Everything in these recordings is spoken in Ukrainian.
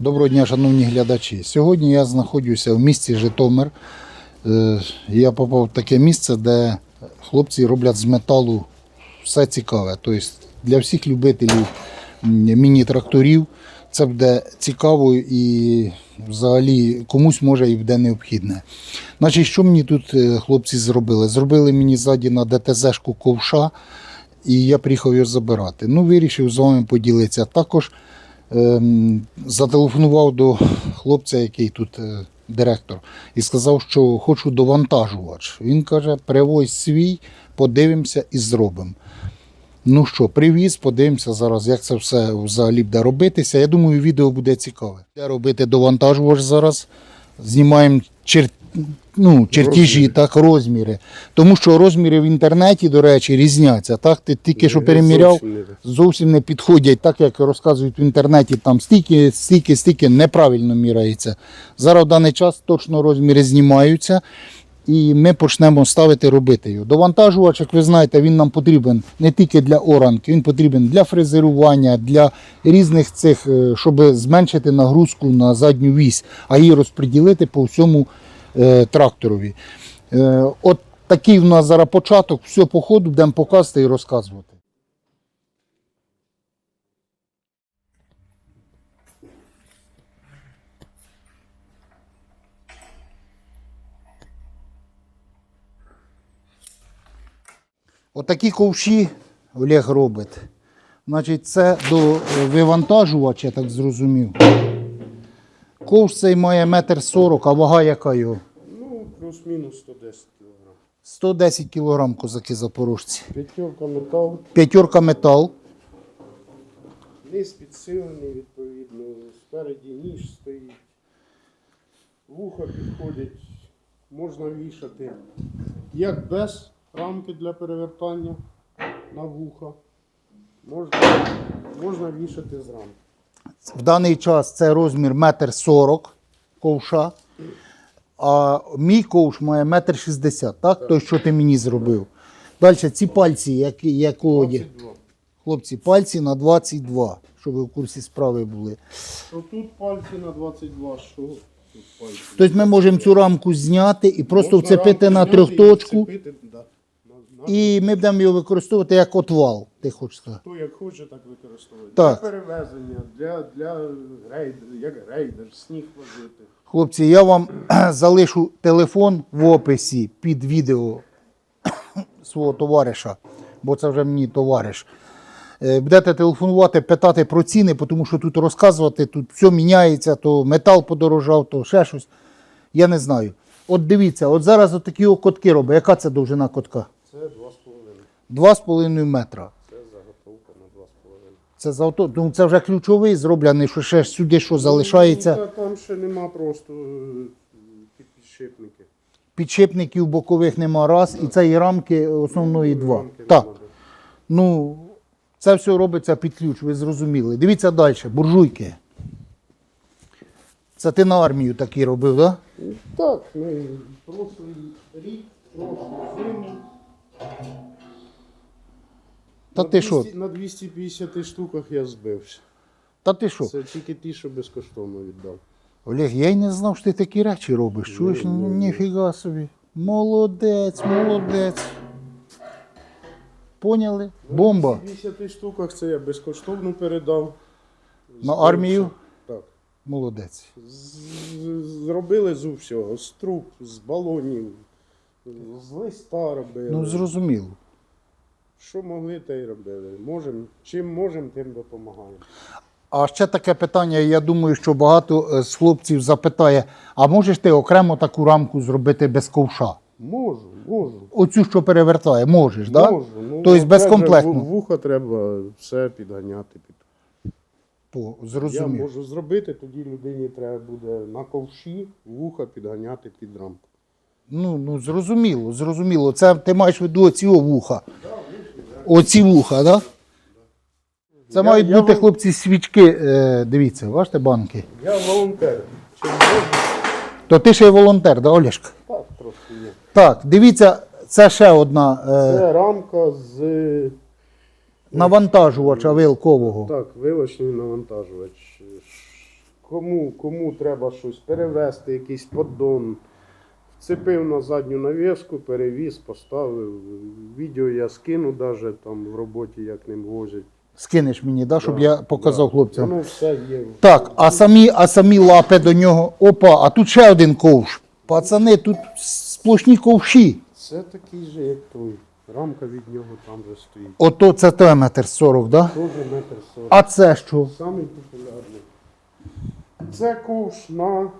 Доброго дня, шановні глядачі. Сьогодні я знаходжуся в місті Житомир. Е, Я попав в таке місце, де хлопці роблять з металу все цікаве. Тобто для всіх любителів міні-тракторів це буде цікаво і взагалі комусь може і буде необхідне. Значить, що мені тут е, хлопці зробили? Зробили мені ззаді на ДТЗ-шку ковша, і я приїхав його забирати. Ну, вирішив з вами поділитися. Також зателефонував до хлопця, який тут е, директор, і сказав, що хочу довантажувач. Він каже, привозь свій, подивимося і зробимо. Ну що, привіз, подивимося зараз, як це все взагалі буде робитися. Я думаю, відео буде цікаве. Де робити довантажувач зараз. Знімаємо чер... ну, чертежі, так, розміри. Тому що розміри в інтернеті, до речі, різняться. Так, ти тільки що переміряв, зовсім не підходять, так як розказують в інтернеті, там стільки, стільки, стільки неправильно міряється. Зараз в даний час точно розміри знімаються. І ми почнемо ставити робити його. Довантажувач, як ви знаєте, він нам потрібен не тільки для оранки, він потрібен для фрезерування, для різних цих, е, щоб зменшити нагрузку на задню вісь, а її розподілити по всьому тракторові. Е, от такий в нас зараз початок, все по ходу будемо показувати і розказувати. Отакі ковші Олег робить. Значить, це до е, вивантажувача, я так зрозумів. Ковш цей має метр сорок, а вага яка його? Ну, плюс-мінус 110 кг. 110 кг козаки запорожці. П'ятерка метал, П'ятерка метал. низ підсилений, відповідно, спереді ніж стоїть. Вуха підходять, можна вішати як без рамки для перевертання на вуха. Можна, можна вішати з рамки. В даний час це розмір метр сорок ковша. А мій ковш має метр шістдесят, так? Той, що ти мені зробив. Далі ці пальці, які, якого є. Хлопці, пальці на 22, щоб ви в курсі справи були. Тут пальці на 22, що тут пальці. Тобто ми можемо цю рамку зняти і просто Можна вцепити рамку на зняти і трьохточку, вцепити, да, і ми будемо його використовувати як отвал. Ти хочеш сказати? Хто як хоче, так використовує. Так. Для перевезення, для, для рейдер, як рейдер, сніг возити. Хлопці, я вам залишу телефон в описі під відео свого товариша, бо це вже мені товариш. Е, Будете телефонувати, питати про ціни, тому що тут розказувати, тут все міняється, то метал подорожав, то ще щось. Я не знаю. От дивіться, от зараз от такі котки робить. Яка це довжина котка? Це 2,5. 2,5 метра. Це заготовка на 2,5. Це за. Ну, це вже ключовий зроблений, що ще сюди що залишається. Ну, та там ще нема просто е, підшипники. Підшипників бокових нема раз, і цієї рамки основної два. Рамки Так. нема, да. Ну, це все робиться під ключ, ви зрозуміли. Дивіться далі, буржуйки. Це ти на армію такі робив, так? Да? Так, ми прошлий рік, прошлу зиму. Та на ти що? На 250 штуках я збився. Та ти що? Це тільки ті, що безкоштовно віддав. Олег, я й не знав, що ти такі речі робиш. Чуєш, ніфіга собі. Молодець, молодець. Поняли? Бомба. На 250 штуках це я безкоштовно передав. На армію? Так. Молодець. З- Зробили з усього, з труб, з балонів, з листа робили. Ну, зрозуміло. Що могли, те й робили. Можем, чим можемо, тим допомагаємо. А ще таке питання, я думаю, що багато е, з хлопців запитає: а можеш ти окремо таку рамку зробити без ковша? Можу, можу. Оцю, що перевертає, можеш, так? Можу. Ну, Тобто безкомплектно. Вуха треба все підганяти. Під... По, Я можу зробити, тоді людині треба буде на ковші вуха підганяти під рамку. Ну, ну, зрозуміло, зрозуміло. Це ти маєш в виду оці вуха. Оці вуха, так? Да? Це Я- мають я бути, вам- хлопці, свічки. Е, дивіться, бачите банки. Я волонтер. Чим То ти ще й волонтер, да, Олешка? так трошки є. Так, дивіться, це ще одна е, Це рамка з навантажувача вилкового. так, вилочний навантажувач. кому, кому треба щось перевезти, якийсь поддон. Вцепив на задню навіску, перевіз, поставив. Відео я скину навіть там в роботі, як ним возять. Скинеш мені, да, щоб Да, я показав да. хлопцям. Воно все є. Так, а самі, а самі лапи до нього. Опа, а тут ще один ковш. Пацани, тут сплошні ковші. Це такий же, як той. Рамка від нього там вже стоїть. Ото це той метр сорок, да? Теж метр сорок. А це що? Самий популярний. Це ковш на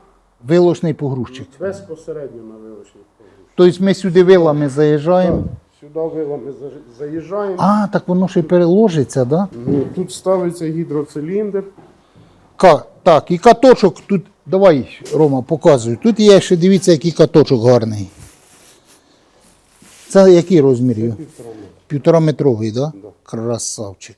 Вилочний погрузчик. безпосередньо на вилочний ковш. Тобто ми сюди вилами заїжджаємо. Сюди вилами заїжджаємо. А, так воно ще й переложиться, да? Ну, тут ставиться гідроциліндр. Ка, так, і каточок тут. Давай, Рома, показуй. Тут є ще, дивіться, який каточок гарний. Це який розмір його? Півтора метровий, да? Да. Красавчик.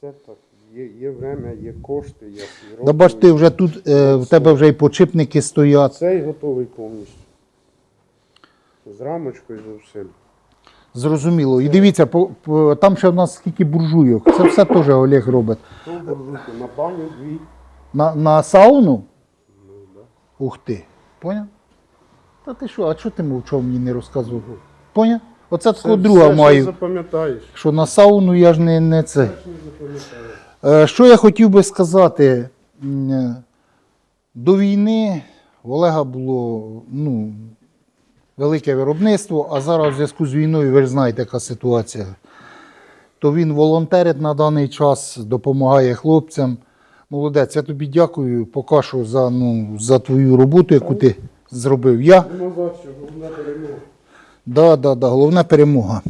Це так. Є, є время, є кошти, є роки. Да бач, ти вже тут, е, в тебе вже і почипники стоять. Цей готовий повністю. З рамочкою з усім. Зрозуміло. І дивіться, по, по- там ще в нас скільки буржуйок. Це все теж Олег робить. То буржуйки на баню дві. На, на сауну? Ну, да. Ух ти. Поняв? Та ти що, а чого ти мовчав мені не розказував? Поняв? Оце такого друга все, що маю. запам'ятаєш. Що на сауну я ж не, не це. Що запам'ятаєш. Е, Що я хотів би сказати, е, до війни в Олега було ну, велике виробництво, а зараз в зв'язку з війною, ви ж знаєте, яка ситуація. То він волонтерить на даний час, допомагає хлопцям. Молодець, я тобі дякую поки що за, ну, за твою роботу, яку ти зробив. Я. За що, головне перемога. Да, да, да, головна перемога.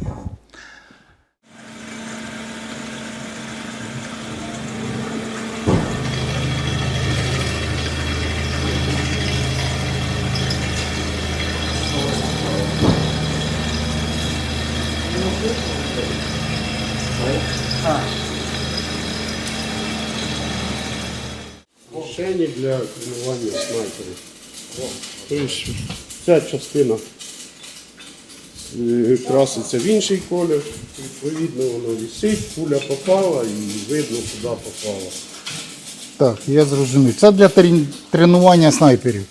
Мішені для тренування снайперів. Ця частина е, краситься в інший колір, відповідно воно висить, пуля попала і видно, куди попала. Так, я зрозумів. Це для тренування снайперів.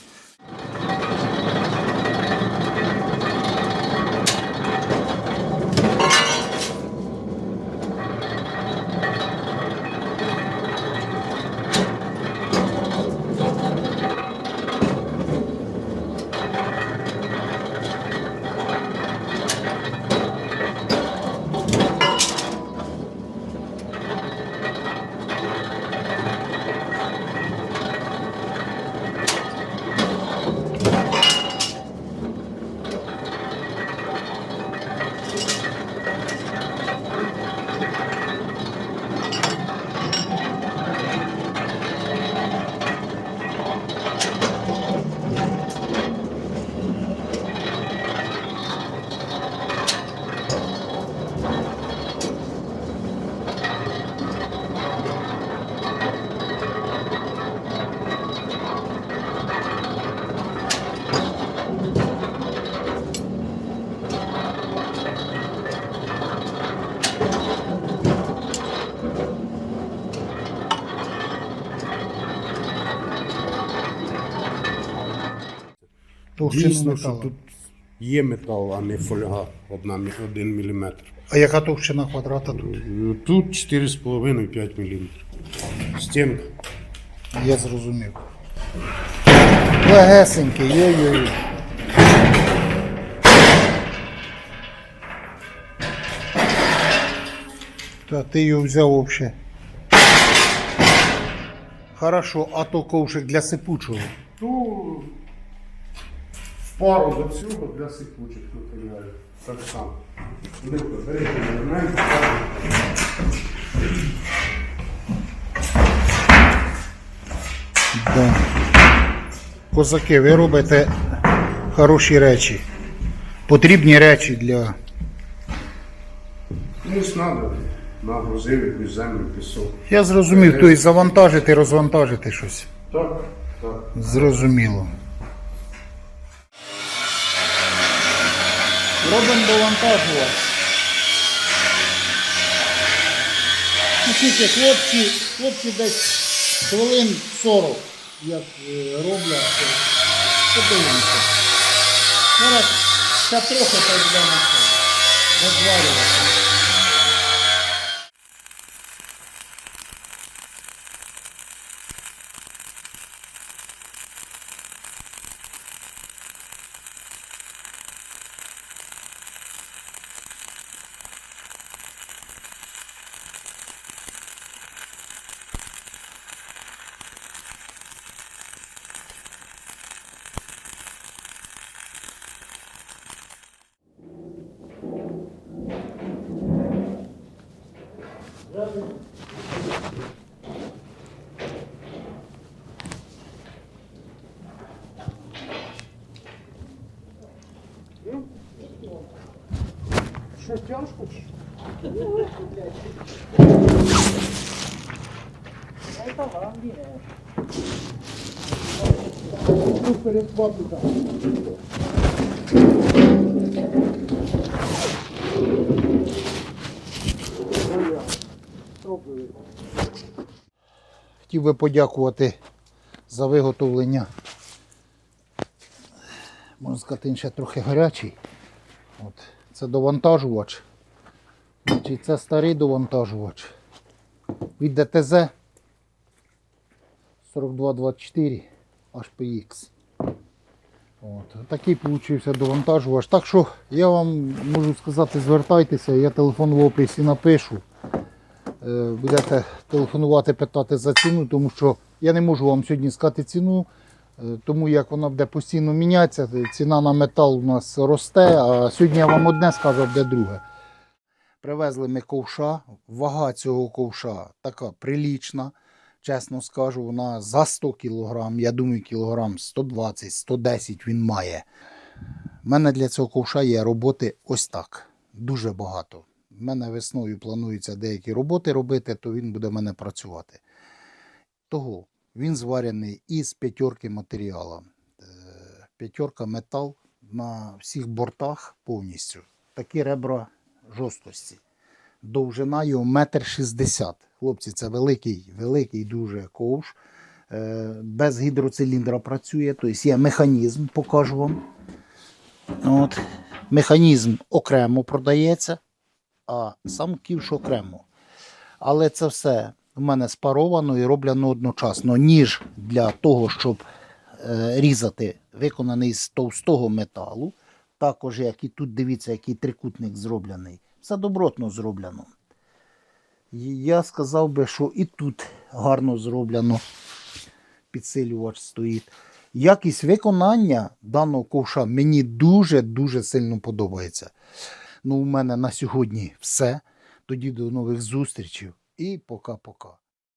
Товщину Дійсно, що металу. тут є метал, а не фольга 1 мм. А яка товщина квадрата тут? Тут 4,5-5 мм. Стінка. Я зрозумів. Легесенький, йой-йой. Та ти його взяв взагалі. Хорошо, а то ковшик для сипучого. То в пару до цього для сипучих наприклад. Так само. Берете елемент, Да. Козаки, ви робите хороші речі. Потрібні речі для. комусь треба. Нагрузив якусь землю, пісок. Я зрозумів, тобто завантажити, розвантажити щось. Так, так. Зрозуміло. Робимо довантажувати. Ну, хлопці, хлопці десь хвилин 40 як е, роблять. Подивимося. Зараз ще трохи так будемо це Що тяжко? Ну, так. Хотів би подякувати за виготовлення. Можна сказати, він ще трохи гарячий. От. Це довантажувач. Значить, це старий довантажувач. Від ДТЗ 4224 HPX. От. Такий получився довантажувач. Так що я вам можу сказати, звертайтеся, я телефон в описі напишу. Е, будете телефонувати, питати за ціну, тому що я не можу вам сьогодні сказати ціну, тому як вона буде постійно мінятися, е, ціна на метал у нас росте, а сьогодні я вам одне скажу, буде друге. Привезли ми ковша, вага цього ковша така прилічна. Чесно скажу, вона за 100 кг, я думаю, кілограм 120-110 він має. У мене для цього ковша є роботи ось так. Дуже багато. У мене весною планується деякі роботи робити, то він буде в мене працювати. Того він зварений із п'ятерки матеріалу. Е, П'ятерка метал на всіх бортах повністю. Такі ребра жорсткості. Довжина його метр шістдесят. Хлопці, це великий, великий дуже ковш. Е, Без гідроциліндра працює, тобто є механізм, покажу вам. От. Механізм окремо продається, а сам ківш окремо. Але це все в мене спаровано і роблено одночасно. Ніж для того, щоб е, різати, виконаний з товстого металу. Також, як і тут, дивіться, який трикутник зроблений. Все добротно зроблено. Я сказав би, що і тут гарно зроблено. Підсилювач стоїть. Якість виконання даного ковша мені дуже-дуже сильно подобається. Ну, у мене на сьогодні все. Тоді до нових зустрічей і пока-пока.